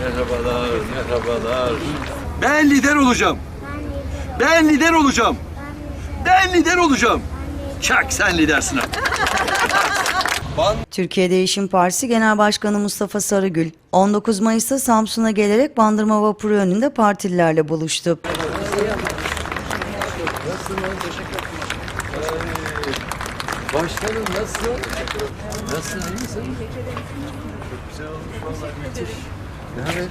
Merhabalar, merhabalar. Ben lider olacağım. Ben lider olacağım. Ben lider olacağım. Çak sen lidersin ha. Türkiye Değişim Partisi Genel Başkanı Mustafa Sarıgül, 19 Mayıs'ta Samsun'a gelerek Bandırma Vapuru önünde partililerle buluştu. Başkanım nasıl? Nasılsın, iyi misin? Çok güzel olmuş vallahi müthiş. Ne haber?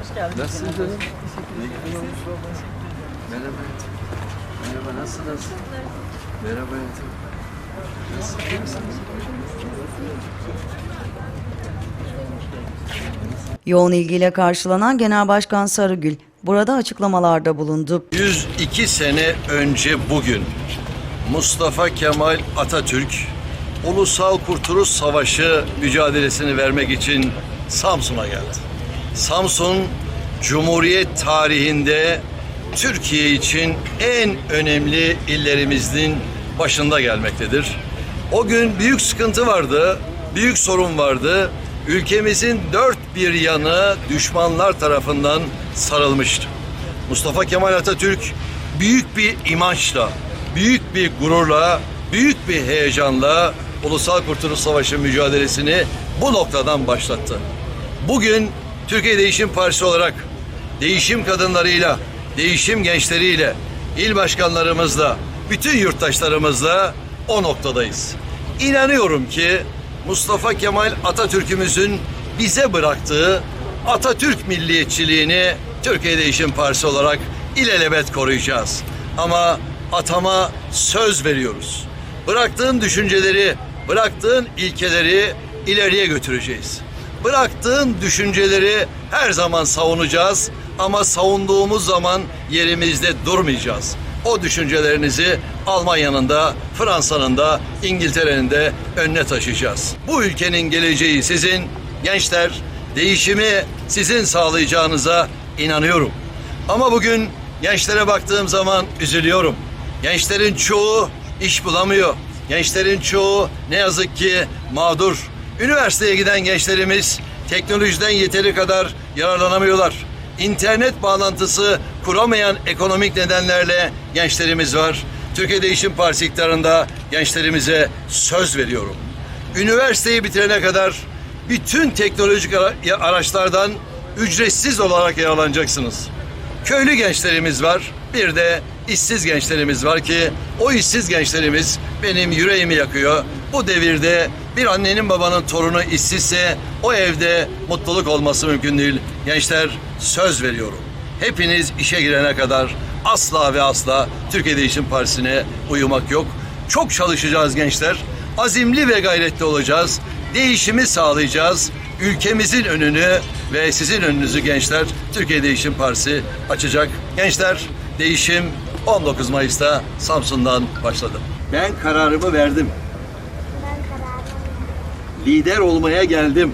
Hoş geldin. Nasılsın canım? Olmuş vallahi. Merhaba hayatım. Merhaba, nasılsınız? Merhaba hayatım. Yoğun ilgiyle karşılanan Genel Başkan Sarıgül, burada açıklamalarda bulundu. 102 sene önce bugün Mustafa Kemal Atatürk Ulusal Kurtuluş Savaşı mücadelesini vermek için Samsun'a geldi. Samsun Cumhuriyet tarihinde Türkiye için en önemli illerimizin başında gelmektedir. O gün büyük sıkıntı vardı, büyük sorun vardı. Ülkemizin dört bir yanı düşmanlar tarafından sarılmıştı. Mustafa Kemal Atatürk büyük bir imançla, büyük bir gururla, büyük bir heyecanla Ulusal Kurtuluş Savaşı mücadelesini bu noktadan başlattı. Bugün Türkiye Değişim Partisi olarak değişim kadınlarıyla, değişim gençleriyle, il başkanlarımızla, bütün yurttaşlarımızla o noktadayız. İnanıyorum ki Mustafa Kemal Atatürk'ümüzün bize bıraktığı Atatürk milliyetçiliğini Türkiye Değişim Partisi olarak ilelebet koruyacağız. Ama atama söz veriyoruz. Bıraktığın düşünceleri, bıraktığın ilkeleri ileriye götüreceğiz. Bıraktığın düşünceleri her zaman savunacağız ama savunduğumuz zaman yerimizde durmayacağız. O düşüncelerinizi Almanya'nın da, Fransa'nın da, İngiltere'nin de önüne taşıyacağız. Bu ülkenin geleceği sizin, gençler, değişimi sizin sağlayacağınıza inanıyorum. Ama bugün gençlere baktığım zaman üzülüyorum. Gençlerin çoğu iş bulamıyor. Gençlerin çoğu ne yazık ki mağdur. Üniversiteye giden gençlerimiz teknolojiden yeteri kadar yararlanamıyorlar. İnternet bağlantısı kuramayan ekonomik nedenlerle gençlerimiz var. Türkiye Değişim Partisi iktidarında gençlerimize söz veriyorum. Üniversiteyi bitirene kadar bütün teknolojik ara- araçlardan ücretsiz olarak yararlanacaksınız. Köylü gençlerimiz var. Bir de işsiz gençlerimiz var ki o işsiz gençlerimiz benim yüreğimi yakıyor. Bu devirde bir annenin babanın torunu işsizse o evde mutluluk olması mümkün değil. Gençler söz veriyorum. Hepiniz işe girene kadar asla ve asla Türkiye Değişim Partisi'ne uyumak yok. Çok çalışacağız gençler. Azimli ve gayretli olacağız. Değişimi sağlayacağız. Ülkemizin önünü ve sizin önünüzü gençler Türkiye Değişim Partisi açacak. Gençler değişim 19 Mayıs'ta Samsun'dan başladı. Ben kararımı verdim. Lider olmaya geldim.